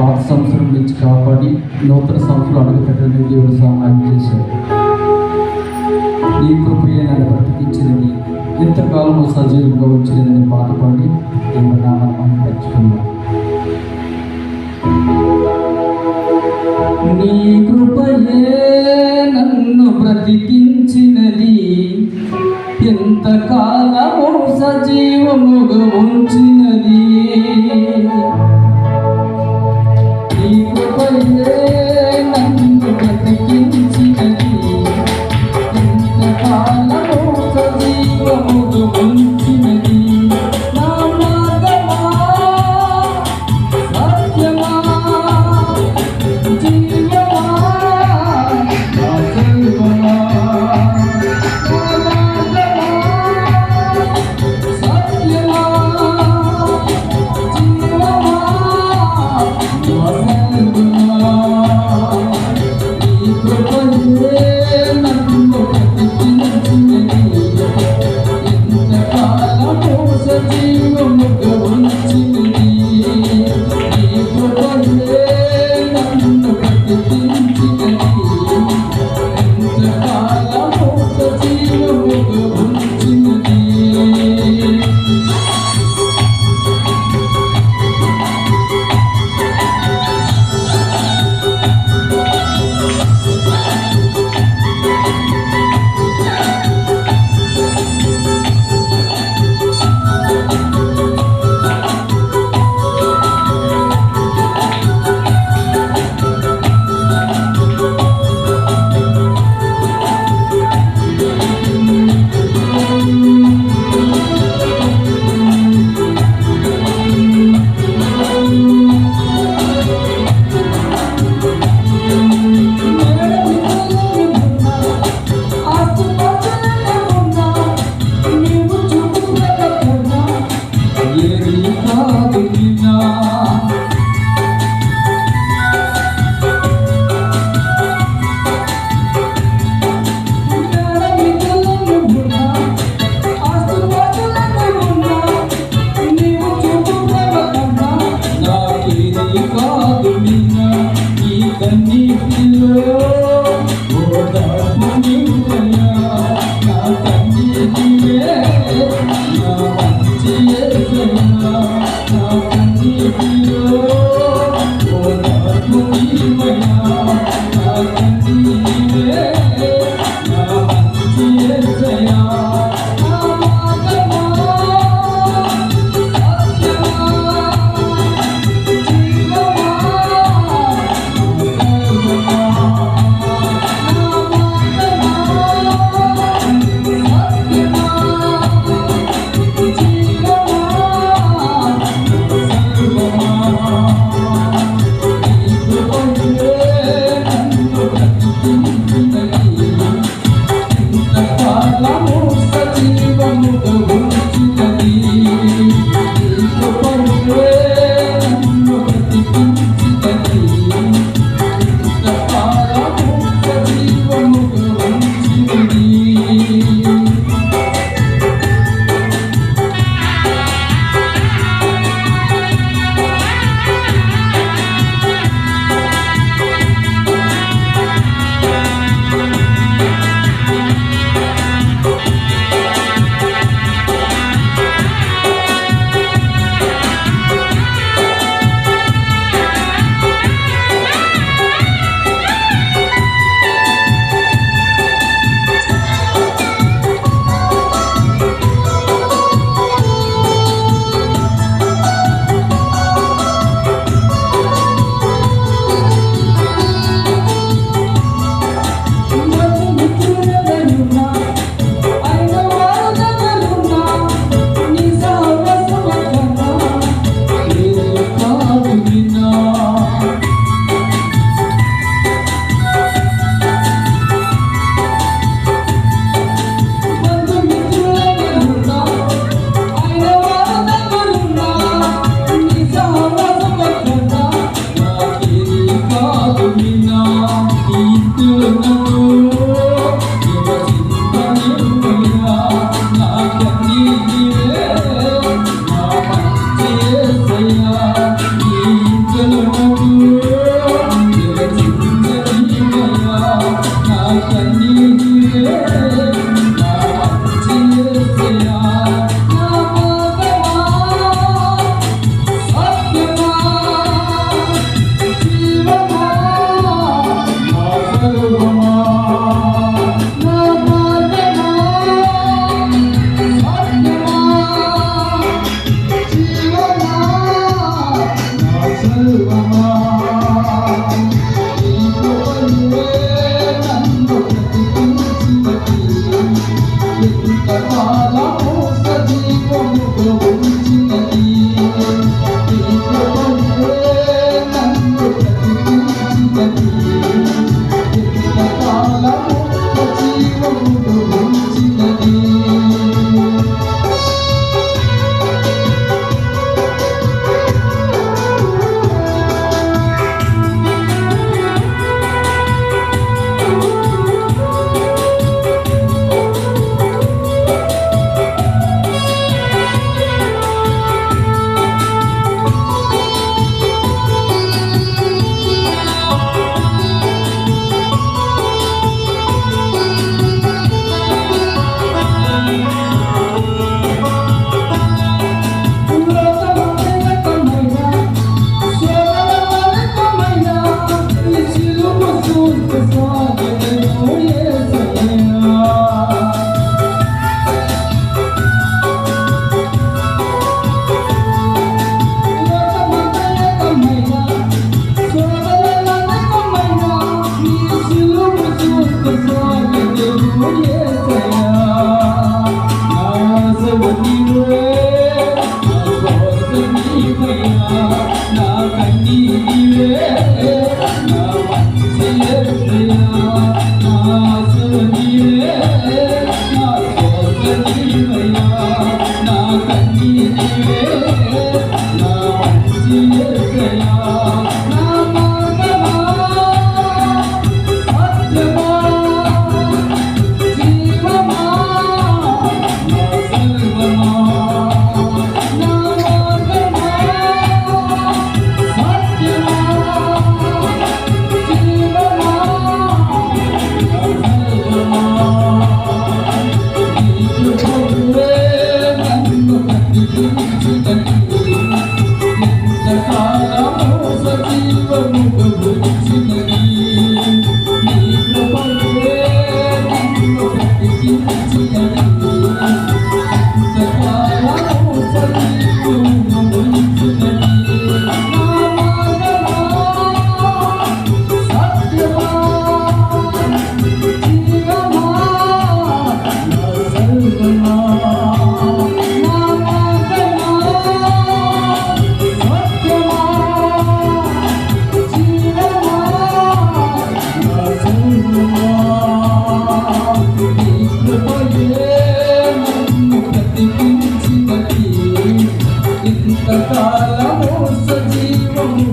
పాత సంవత్సరం నుంచి కాపాడి నూతన సంవత్సరం అడుగుపెట్టడానికి దేవుడు సహాయం చేశాడు. నీ కృపయే నన్ను బ్రతికించినది ఇంతకాలం సజీవంగా వచ్చినదని పాటపడి దేవుడు నామని తెచ్చుకున్నాను నీ కృపయే నన్ను బ్రతికించినది. ఎంతకాలము సజీవము Oh.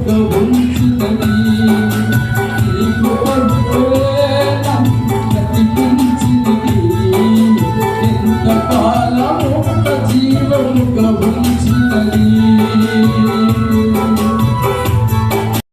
Cơ 吻